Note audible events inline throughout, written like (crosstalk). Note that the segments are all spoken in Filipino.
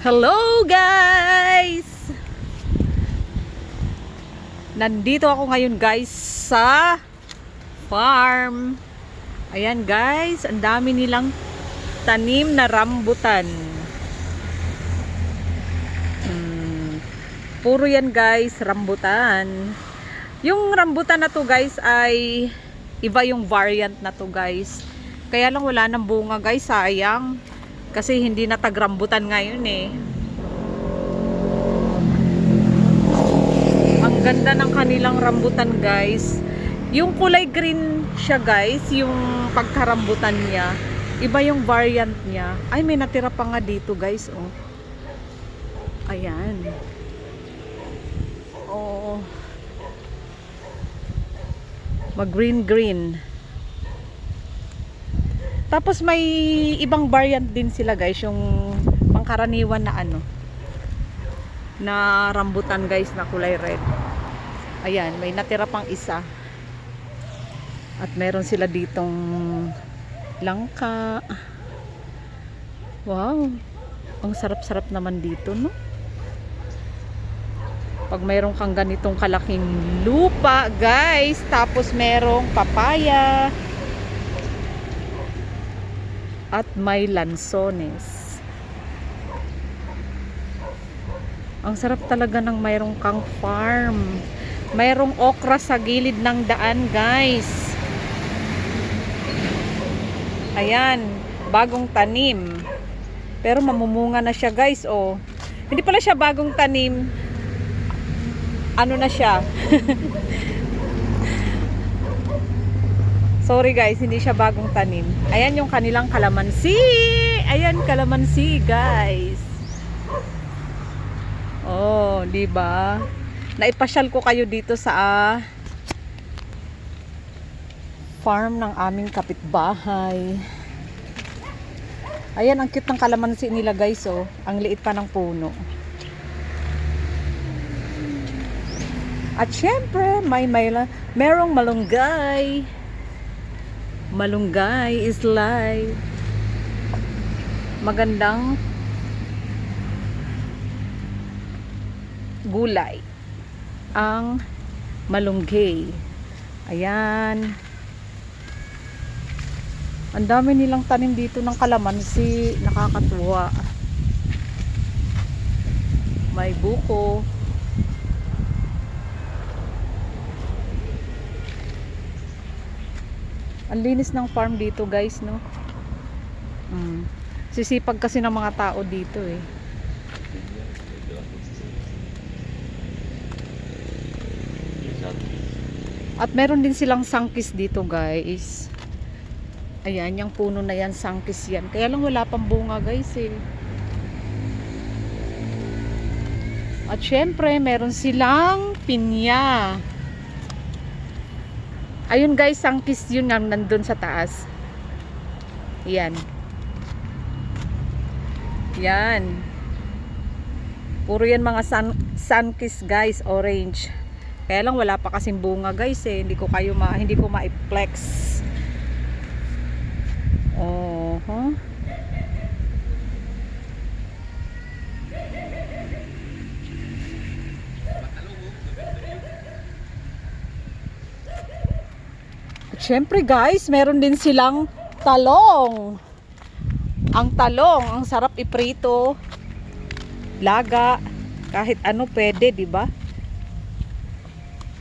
Hello guys! Nandito ako ngayon guys sa farm. Ayan guys, ang dami nilang tanim na rambutan. Hmm, puro yan guys, rambutan. Yung rambutan na to guys ay iba yung variant na to guys. Kaya lang wala ng bunga guys, sayang. Kasi hindi na tagrambutan ngayon eh. Ang ganda ng kanilang rambutan guys. Yung kulay green siya guys, yung pagkarambutan niya. Iba yung variant niya. Ay, may natira pa nga dito guys, oh. Ayan. Oh. Mag-green green. Tapos may ibang variant din sila guys, yung pangkaraniwan na ano na rambutan guys na kulay red. Ayan, may natira pang isa. At meron sila ditong langka. Wow. Ang sarap-sarap naman dito, no? Pag mayroon kang ganitong kalaking lupa, guys, tapos merong papaya, at may lansones. Ang sarap talaga ng mayroong kang farm. Mayroong okra sa gilid ng daan, guys. Ayan, bagong tanim. Pero mamumunga na siya, guys, oh. Hindi pala siya bagong tanim. Ano na siya? (laughs) Sorry guys, hindi siya bagong tanim. Ayan yung kanilang kalamansi. Ayan kalamansi, guys. Oh, 'di ba? Naipasyal ko kayo dito sa ah, farm ng aming kapitbahay. Ayan, ang cute ng kalamansi nila, guys, oh. Ang liit pa ng puno. At syempre, may may merong malunggay. Malunggay is live. Magandang gulay. Ang malunggay. Ayan. Ang dami nilang tanim dito ng kalamansi. Nakakatuwa. May buko. Ang linis ng farm dito guys, no? Mm. Sisipag kasi ng mga tao dito eh. At meron din silang sangkis dito guys. Ayan, yung puno na yan, sangkis yan. Kaya lang wala pang bunga guys eh. At syempre, meron silang pinya. Ayun guys, sangkis yun nga nandun sa taas. Yan. Yan. Puro yan mga sun, sunkiss guys, orange. Kaya lang wala pa kasing bunga guys eh. Hindi ko kayo ma hindi ko ma-flex. Oh, huh? At syempre guys, meron din silang talong. Ang talong, ang sarap iprito. Laga, kahit ano pwede, 'di ba?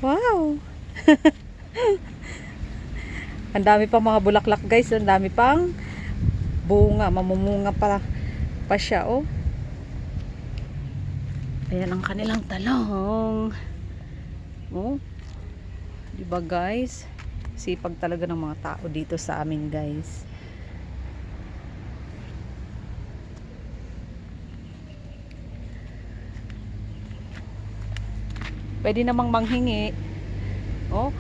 Wow. (laughs) ang dami pang mga bulaklak guys, ang dami pang bunga, mamumunga pa pa siya oh. Ayan ang kanilang talong. Oh. 'Di ba guys? Sipag talaga ng mga tao dito sa amin guys. Pwede namang manghingi. Oh.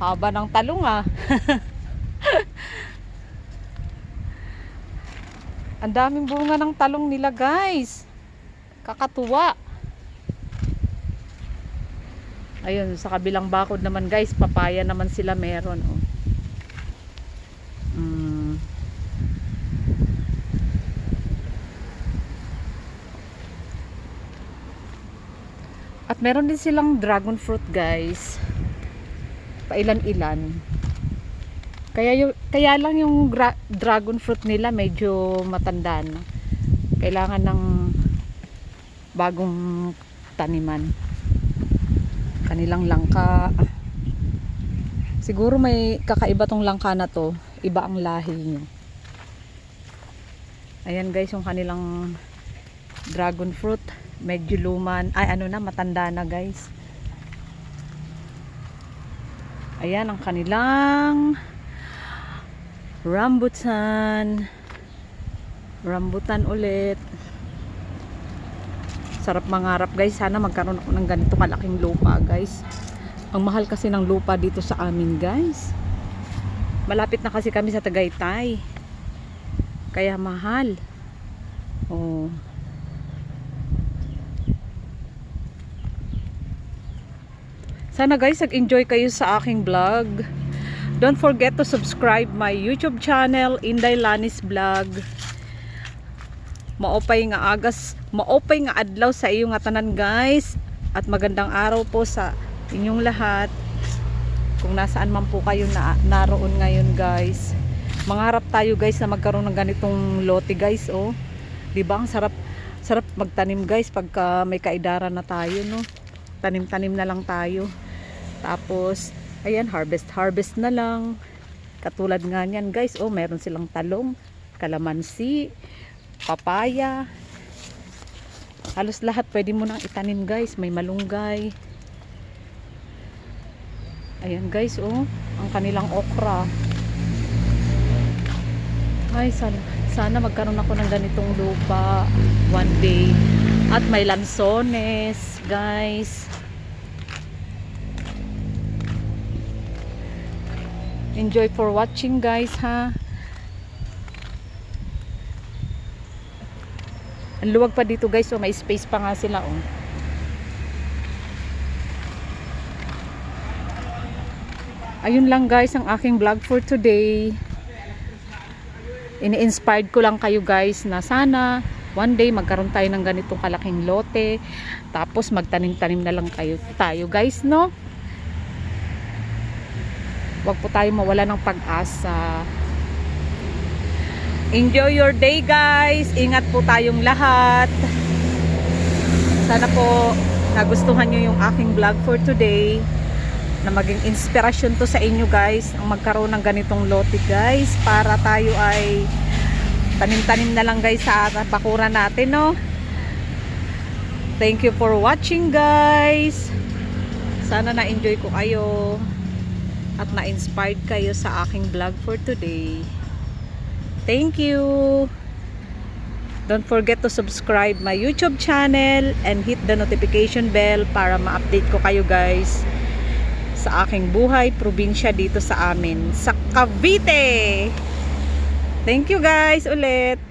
Haba ng talong ah. (laughs) Ang daming bunga ng talong nila guys. Kakatuwa ayun sa kabilang bakod naman guys papaya naman sila meron oh. mm. at meron din silang dragon fruit guys pailan ilan kaya, yung, kaya lang yung dragon fruit nila medyo matanda na kailangan ng bagong taniman Kanilang langka. Siguro may kakaiba tong langka na to. Iba ang lahi niya. Ayan guys yung kanilang dragon fruit. Medyo luman. Ay ano na matanda na guys. Ayan ang kanilang rambutan. Rambutan ulit. Sarap mangarap guys. Sana magkaroon ako ng ganito kalaking lupa guys. Ang mahal kasi ng lupa dito sa amin guys. Malapit na kasi kami sa Tagaytay. Kaya mahal. Oh. Sana guys, nag-enjoy kayo sa aking vlog. Don't forget to subscribe my YouTube channel, Inday Lanis Vlog. Maopay nga agas, maopay nga adlaw sa iyo nga tanan guys. At magandang araw po sa inyong lahat. Kung nasaan man po kayo na naroon ngayon guys. Mangarap tayo guys na magkaroon ng ganitong lote guys oh. 'Di ba ang sarap sarap magtanim guys pagka may kaidaran na tayo no. Tanim-tanim na lang tayo. Tapos ayan harvest harvest na lang. Katulad nga niyan guys, oh meron silang talong, kalamansi, papaya. Halos lahat pwede mo nang itanim guys. May malunggay. Ayan guys, oh. Ang kanilang okra. Ay, sana, sana magkaroon ako ng ganitong lupa one day. At may lansones, guys. Enjoy for watching, guys, ha. Ang luwag pa dito, guys. Oh, may space pa nga sila, oh. Ayun lang, guys, ang aking vlog for today ini-inspired ko lang kayo guys na sana one day magkaroon tayo ng ganitong kalaking lote tapos magtanim-tanim na lang kayo tayo guys no wag po tayo mawala ng pag-asa enjoy your day guys. Ingat po tayong lahat. Sana po nagustuhan nyo yung aking vlog for today na maging inspirasyon to sa inyo guys ang magkaroon ng ganitong lote guys para tayo ay tanim-tanim na lang guys sa bakuran natin no? Thank you for watching guys. Sana na-enjoy ko kayo at na-inspired kayo sa aking vlog for today thank you don't forget to subscribe my youtube channel and hit the notification bell para ma-update ko kayo guys sa aking buhay, probinsya dito sa amin, sa Cavite. Thank you guys ulit.